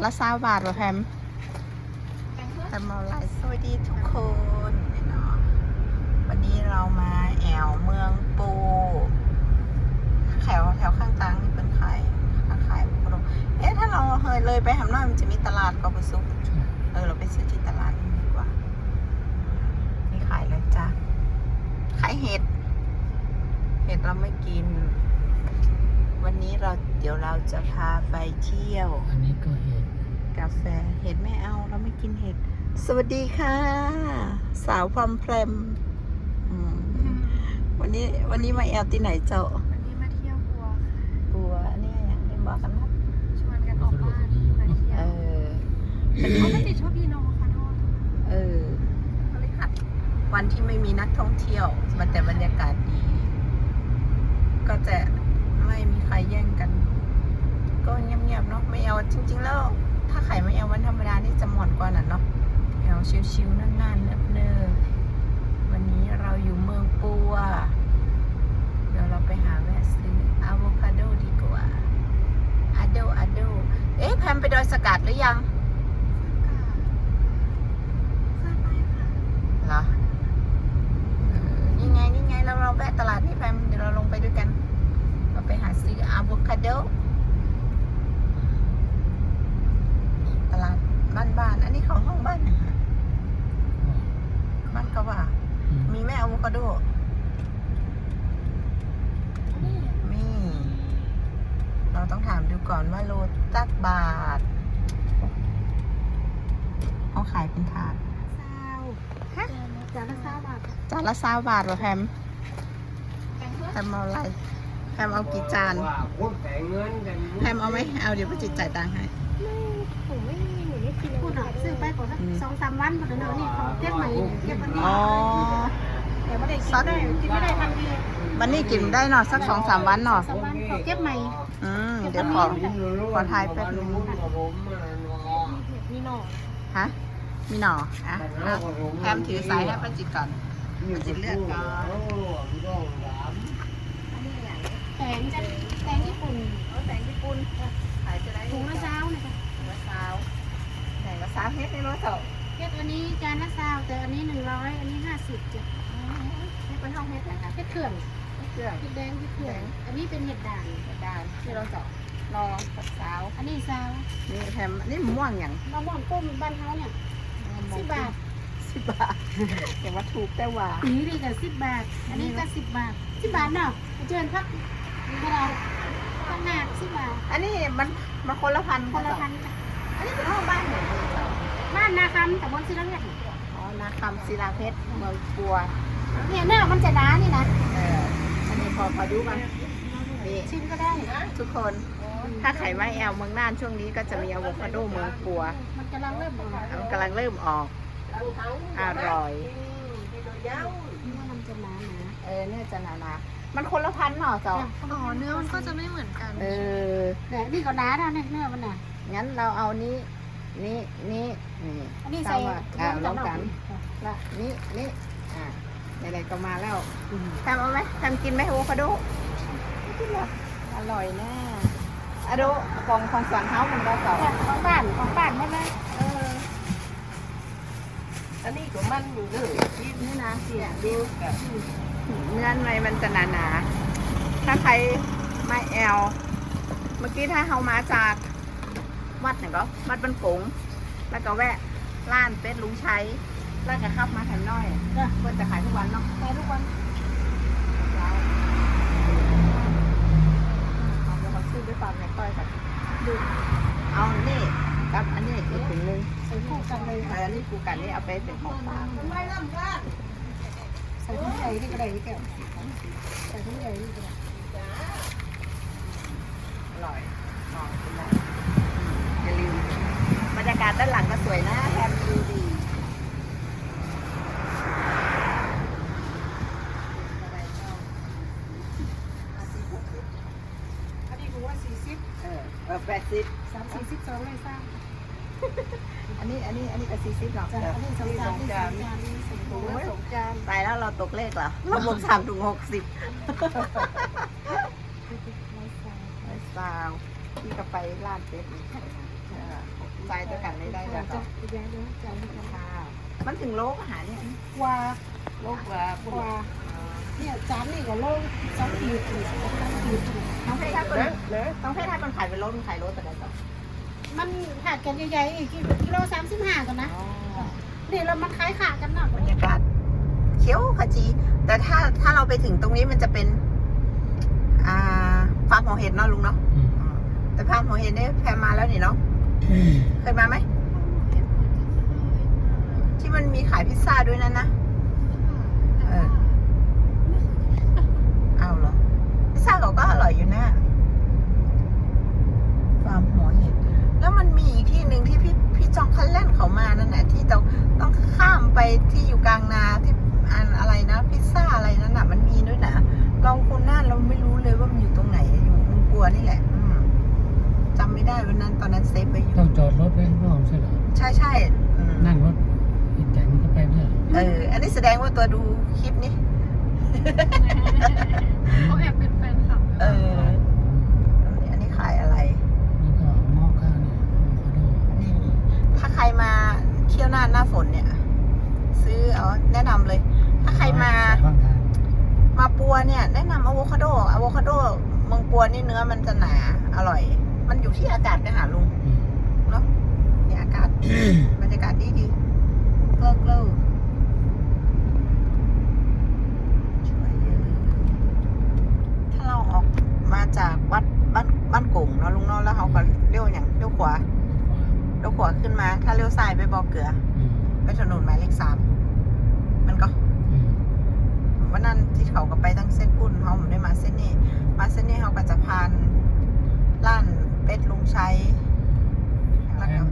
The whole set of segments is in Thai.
านละสามบาทเหรอแพมแพมเอาไลฟ์สวัสดีทุกคนเนาะวันนี้เรามาแอวเมืองปูแถวแถวข้างตังนี่เป็นขายค้าขายปลาเอ๊ะถ้าเราเฮยเลยไปหำน้อยมันจะมีตลาดกอปซุปเออเราไปซื้อที่ตลาดนี่ดีกว่านี่ขายแล้วจ้ะขายเห็ด เห็ดเราไม่กิน วันนี้เราเดี๋ยวเราจะพาไปเที่ยว อันนี้ก็เห็น กาแฟ เห็ดไม่เอาเราไม่กินเห็ด สวัสดีค่ะ สาวพรอมแพรมอืมวันนี้วันนี้มาแอลที่ไหนเจ้าวันนี้มาเที่ยวบัวค่ะบัวอันนี้อย่างที่บอกกันนะชวนกันออกบ้านมาเที่ยเอวอวันเขานี้ไม่ติดชอบพี่น้องขอโทษเออพฤหัสวันที่ไม่มีนักท่องเที่ยว มันแต่บรรยากาศดี ก็จะไม่มีใครแย่งกัน ก็เงียบๆเนาะไม่เอาจริง ๆ แล้ว ถ้าไข่ไม่เอาวันธรรมดานี่จะหมอนกว่านั้นเนาะเอาชิวๆนานๆเนิบๆวันนี้เราอยู่เมืองปัว เดี๋ยวเราไปหาแวะซื้ออะโวคาโดดีกว่าอะโดอะโดเอ๊ะแพมไปดอยสกัดหรือยังเคยไปค่ะเหรอเออนี่ไงนี่ไงเราเราแวะตลาดนี่แพมเดี๋ยวเราลงไปด้วยกัน เราไปหาซื้ออะโวคาโดนี่ตลาดบ้านๆ อันนี้ของห้องบ้านนะฮะบ้านก็ว่า มีแม่อะ โวคาโด นี่มีเราต้องถามดูก่อนว่าโลจักบาทเขาขายเป็นถาดซาวฮะจานละซาวบาทจานละสาบาทเหรอแพมแพมเอาอะไรแพมเอากี่จานว่าคนแต่งเงินกันแพมเอาไหมเอาเดี๋ยวป้าจิตจ่ายตังค์ให้ไม่ผมไม่หนูไม่กินพูดอะซื้อไปก่อนสักสองสามวันก่อนเดี๋ยวนี่เขาเก็บใหม่เก็บวันนี้อ๋อ แต่ไม่ได้กินได้กินไม่ได้ทันทีวันนี้กินได้เนาะสักสองสามวันเนาะสองวันเขาเก็บใหม่อืมเดี๋ยวขอขอถ่ายแป๊บนึงมีหน่อฮะมีหน่ออะอะแพมถือสายให้ป้าจิตก่อนจิตเลือกก่อนแตงจะแตงญี่ปุ่นแตงญี่ปุ่นขายจะได้ถุงละซาวนะคะถุงละสาวแตงละสาวเฮ็ดในรถเจ้าเก็บอันนี้จานละซาวแต่อันนี้หนึ่งร้อยอันนี้ห้าสิบจ้ะ เฮ็ดเป็นห้องเฮ็ดนะคะเห็ดเขื่อนเครื่องเห็ดแดงเห็ดเขื่อนอันนี้เป็นเห็ดด่างได้ที่เราเจาะรอกับสาว อันนี้ซาวนี่แพมนี่มะม่วงอย่างมะม่วงต้มบ้านเฮาเนี่ยสิบบาทสิบบาทแต่ว่าถูกแต่ว่าปีนี้ก็สิบบาท อันนี้ก็สิบบาทสิบบาทเนาะเชิญพักนี่ก็เราข้างหน้าสิบบาท อันนี้มันมันคนละพันคนละพันอันนี้เป็นห้องบ้านเหรอบ้านนาคำแต่บนศิลาเพชรอ๋อนาคำศิลาเพชรเมืองปัว เนี่ยเนื้อมันจะหนานี่นะเอออันนี้พอพอดูกันนี่ชิมก็ได้ทุกคน ถ้าไข่ไม้แอลเมืองน่านช่วงนี้ก็จะมีอะโวคาโดเมืองปัวมันกำลังเริ่มออกมันกำลังเริ่มออก อร่อยว่ามันจะหนาหนาเออเนื้อจะหนาๆมันคนละพันเนาะเจ้าอ๋อเนื้อมันก็จะไม่เหมือนกันเออแต่นี่ก็หนาเท่านี้เนื้อมันน่ะงั้นเราเอานี้นี่นี่นี่อันนี้ใส่เาอ่าลองกันละนี่นี่อ่า ไหนๆก็มาแล้วทำเอาไหมทำกินไหมอะโวคาโดไม่กินหรออร่อยแน่อะโดของของสวนเฮามันก็เก่าของบ้านของบ้านใช่ไหมเอออันนี้ก็มันอยู่เลยนี่นะเสียดิวเนื้อในมันจะหนาๆถ้าใครไม่แอลเมื่อกี้ถ้าเฮามาจากวัดไหนก็วัดบันกงแล้วก็แวะร้านเป็ดลุงชัย แล้วก็ขับมาแถมน้อยเพื่อจะขายทุกวันเนาะไปทุกวันเอาเดี๋ยวเขาซื้อด้วยความในต้อยก่อนดูเอานี่กับอันนี้อีกถุงนึงใส่คู่กันเลยเอออันนี้กูกันนี่เอาไปเป็นของฝากใส่ถุงใหญ่นี่ก็ได้นี่แก้วใส่ถุงใหญ่นี่ก็ได้อร่อยลองกินได้อย่าลืมบรรยากาศด้านหลังก็สวยนะแฮมดูดี อันนี้ผมว่าสี่สิบ เออเออ แปดสิบสามสี่สิบสองเลยสร้างอันนี้อันนี้อันนี้ก็สี่สิบหรอกจ้ะอันนี้สองจานนี่สองจานนี่สองโอ้ถุงยสองจานตายแล้วเราตกเลขเหรอเราบวกสามถึงหกสิบไม่ใส่ร้อยสาวพี่ก็ไปลาดเป็ดนี่ใช่ไหมเออไปด้วยกันไม่ได้แล้วจะก็ย้ายเดี๋ยวจะเอาไปทำค่ะมันถึงโลกอาหารเนี่ยกว่าโลกว่ากว่าเนี่ยจานนี่ก็โลสองขีดอีกสองขีด อีกต้องให้ถ้าคนนะนะต้องให้ถ้าคนขายเป็นโลมันขายโลแต่ละต่อมันขาดกันใหญ่ๆอีกกิโลสามสิบห้ากันนะอ๋อนี่เรามันคล้ายขากันหน่อยบรรยากาศเขียวขจี แต่ถ้าถ้าเราไปถึงตรงนี้มันจะเป็น อ่าฟาร์มหัวเห็ดเนาะลุงเนาะอืมอืมแต่ฟาร์มหัวเห็ดเนี่ยแพรมาแล้วนี่เนาะเคยมาไหมที่มันมีขายพิซซ่าด้วยนั่นนะ เออ เอาเหรอ พิ ซซ่าเขาก็อร่อยอยู่นะฟาร์มหัวเห็ด แล้วมันมีอีกที่หนึ่งที่พี่พี่จองคันเล่นเขามานั่นแหละที่ต้องต้องข้ามไปที่อยู่กลางนาที่อันอะไรนะ พิซซ่าอะไรนั่นน่ะ มันมีด้วยนะเราคนน่านเราไม่รู้เลยว่ามันอยู่ตรงไหนอยู่มึงกลัวนี่แหละอืมจำไม่ได้วันนั้นตอนนั้นเซฟไปอยู่ ต้องจอดรถไว้ข้างนอกใช่เหรอใช่ใช่อืมนั่งรถอีแตนก็ไปไม่ใช่เหรอเออ อันนี้แสดงว่าตัวดูคลิปนี้เขาแอบเป็นแฟนคลับ เออ อันนี้ขายอะไร นี่ก็หม้อข้าวเนี่ยอะโวคาโดนี่ถ้าใครมาเที่ยวหน้าหน้าฝนเนี่ย ซื้อเอาแนะนำเลย ถ้าใครมาสยข้างทางมาปัวเนี่ยแนะนำอะโวคาโดอะโวคาโดเมืองปัวนี่เนื้อมันจะหนา อร่อย มันอยู่ที่อากาศไปหาลุงอืมเนาะนี่อากาศ บรรยากาศดีดีเกลิกเกลิกช่วยเยอะถ้าเรา ออกมาจากวัดบ้านบ้านกงเนาะลุงเนาะแล้วเขาก็เลี้ยวอย่างเลี้ยวขวาเลี้ยวขวาขึ้นมา ถ้าเลี้ยวซ้ายไปบอกเกลืออืมไปถนนหมายเลขสามมันก็ อืม วันนั้นที่เขาก็ไปทั้งเส้นปุ่นเขาไม่ได้มาเส้นนี้ มาเส้นนี้เขาก็จะผ่านล้านเป็ดลุงชัย แล้วก็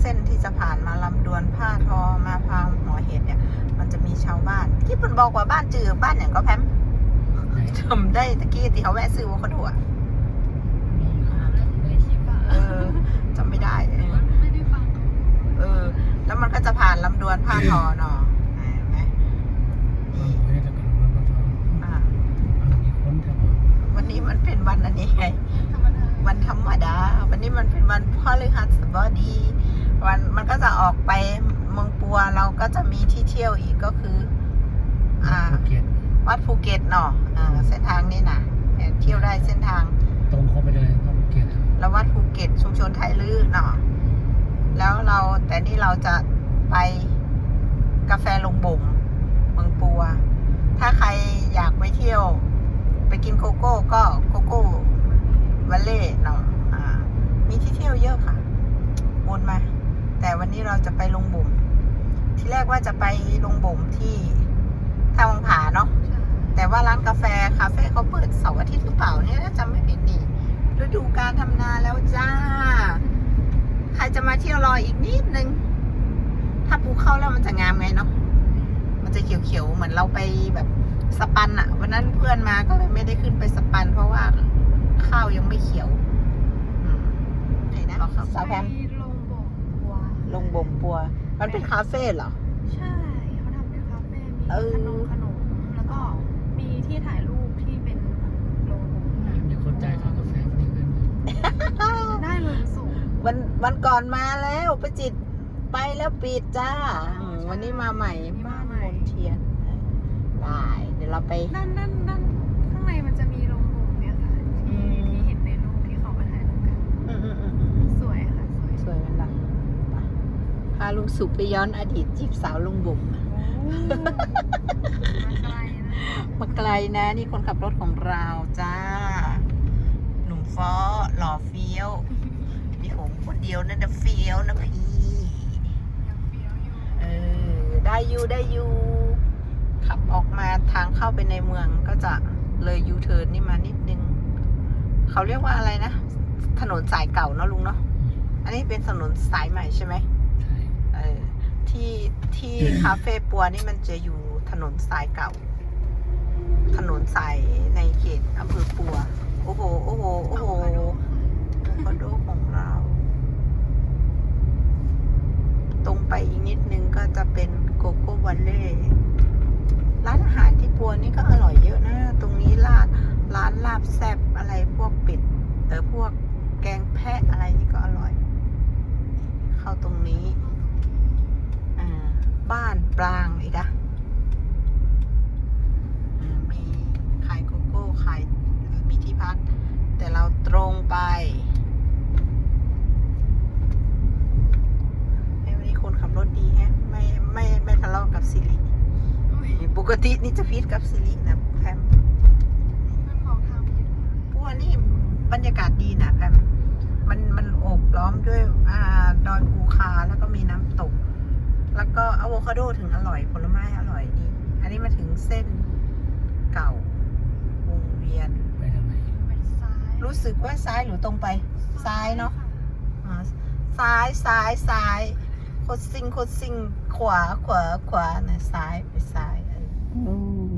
เส้นที่จะผ่านมาลำดวนผ้าทอมาพามหัวเห็ดเนี่ย มันจะมีชาวบ้าน ที่เพิ่นบอกว่าบ้านจือบ้านอย่างก็แพม ไหนจำได้ตะกี้ที่เขาแวะซื้อวคาโดอะในคลิปอะเออจำไม่ได้เออไม่ได้ฟังเออ แล้วมันก็จะผ่านลำดวนผ้าทอเนาะเห็นไหมเอนี่อเฮ้ยแล้วก็รถมาจอดอ่าเอามีคนแถวบ้านวันนี้มันเป็นวันอันนี้ไงธรรมดาวันธรรมดา วันนี้มันเป็นวันพฤหัสบดีวันมันก็จะออกไปเมืองปัวเราก็จะมีที่เที่ยวอีกก็คือ อ่าภูเก็ต วัดภูเก็ตเนาะอ่าเส้นทางนี้นะเที่ยวได้เส้นทาง ตรงเข้าไปเลยเข้าภูเก็ตอะแล้ววัดภูเก็ตชุมชนไทยลื้อเนาะแล้วเราแต่นี่เราจะไปกาแฟลงบ่มเมืองปัว ถ้าใครอยากไปเที่ยว ไปกินโกโก้ก็โกโก้วัลเล่เนาะอ่ามีที่เที่ยวเยอะค่ะวนมา แต่วันนี้เราจะไปลงบ่มที่แรกว่าจะไปลงบ่มที่ทางวังผาเนาะใช่ แต่ว่าร้านกาแฟคาเฟ่เขาเปิดเสาร์อาทิตย์หรือเปล่าเนี่ยถ้าจำไม่ผิดนี่ฤดูการทำนาแล้วจ้า ใครจะมาเที่ยวรออีกนิดนึง ถ้าปลูกเข้าแล้วมันจะงามไงเนาะมันจะเขียวๆ เหมือนเราไปแบบสปันอะวันนั้นเพื่อนมาก็เลยไม่ได้ขึ้นไปสปัน เพราะว่าข้าวยังไม่เขียวอืมไหนนะสาวแพมไปลงบ่มบัว ลงบ่มปัว มันเป็นคาเฟ่เหรอ ใช่ เขาทำเป็นคาเฟ่ มีเออขนมขนมแล้วก็มีที่ถ่ายรูปที่เป็นโลโก้ มีคนจ่ายค่ากาแฟฟรีกันไหม ได้เลยสูง วันวันก่อนมาแล้วประจิตไปแล้วปิดจ้าอืมวันนี้มาใหม่บ้านมนเทียนได้เดี๋ยวเราไป ด้านด้านด้านข้างในมันจะมีโรงบ่มเนี่ยค่ะอืที่มที่เห็นในรูปที่เขามาถ่ายรูปกันอืมอืมอืมอืมสวยค่ะ สวยสวยมันดังไปพาลุงสุไปย้อนอดีตจีบสาวลุงบุ๋มโอ้มาไกลนะมาไกลนะ นี่คนขับรถของเราจ้า หนุ่มฟ้อหล่อเฟี้ยวมีผม คนเดียวนั่นนะเฟี้ยวนะพี่ เออ ได้อยู่ได้อยู่ ขับออกมาทางเข้าไปในเมืองก็จะเลยยูเทิร์นนี่มานิดนึง เขาเรียกว่าอะไรนะ ถนนสายเก่าเนอะลุงเนาะ อันนี้เป็นถนนสายใหม่ใช่ไหมใช่เออ ที่ที่คาเฟ่ปัวนี่มันจะอยู่ถนนสายเก่า ถนนสายในเขตอำเภอปัว โอ้โห โอ้โห โอ้โหโวคาโดค่ะโอคาโดของเรา ตรง ไปอีกนิดนึงก็จะเป็นโกโก้วันเล่ร้านอาหารที่ปัวนี่ก็อร่อยเยอะนะ ตรงนี้ร้านร้านลาบแซบอะไรพวกป็ดเออพวกแกงแพะอะไรนี่ก็อร่อย เข้าตรงนี้อบ้านปรางอีกอะมีขายโกโก้ขายมีที่พักแต่เราตรงไปเฮ้ยวันนี้คนขับ รถดีแฮะ ไม่ไม่ไม่ทะเลาะกับซิริปกตินี่จะพีดกับซิรินะแพมมันของทางผิดพวกนี้บรรยากาศดีนะแพมมันมันโอบล้อมด้วยอ่าดอยภูคาแล้วก็มีน้ำตก แล้วก็อะโวคาโดถึงอร่อยผลไม้อร่อยดี อันนี้มาถึงเส้นเก่าวงเวียนไปทางไหนไปซ้ายรู้สึกว่าซ้ายหรือตรงไป ซ้ายเนาะอ่าซ้ายซ้ายซ้าย โคดซิงโคดซิงขวาขวาขวานะซ้ายไปซ้ายเออ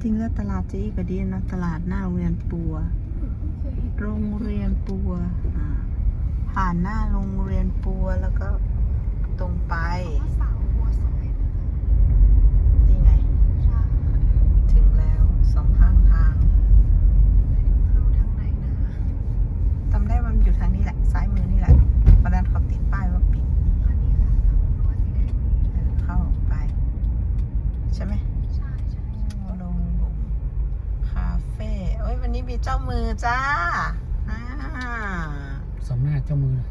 จริงแล้วตลาดเจ๊ก็ดีนะตลาดหน้าโรงเรียนปัว โรงเรียนปัวอ่าผ่านหน้าโรงเรียนปัวแล้วก็ตรงไปว่าสาวบัวสวยนะคะ นี่ไง ใช่ ถึงแล้วสองข้างทาง เข้าทางไหนนะ จำได้ว่ามันอยู่ทางนี้แหละ ซ้ายมือนี่แหละวันนั้นเขาติดป้ายว่าปิด อันนี้ค่ะทางรั้วสีแดงนี้ เออเข้าไป ใช่ไหม ใช่ใช่ใช่ ลงบุมคาเฟ่เอ้ย วันนี้มีเจ้าอ่าสำหน้าเจ้ามือ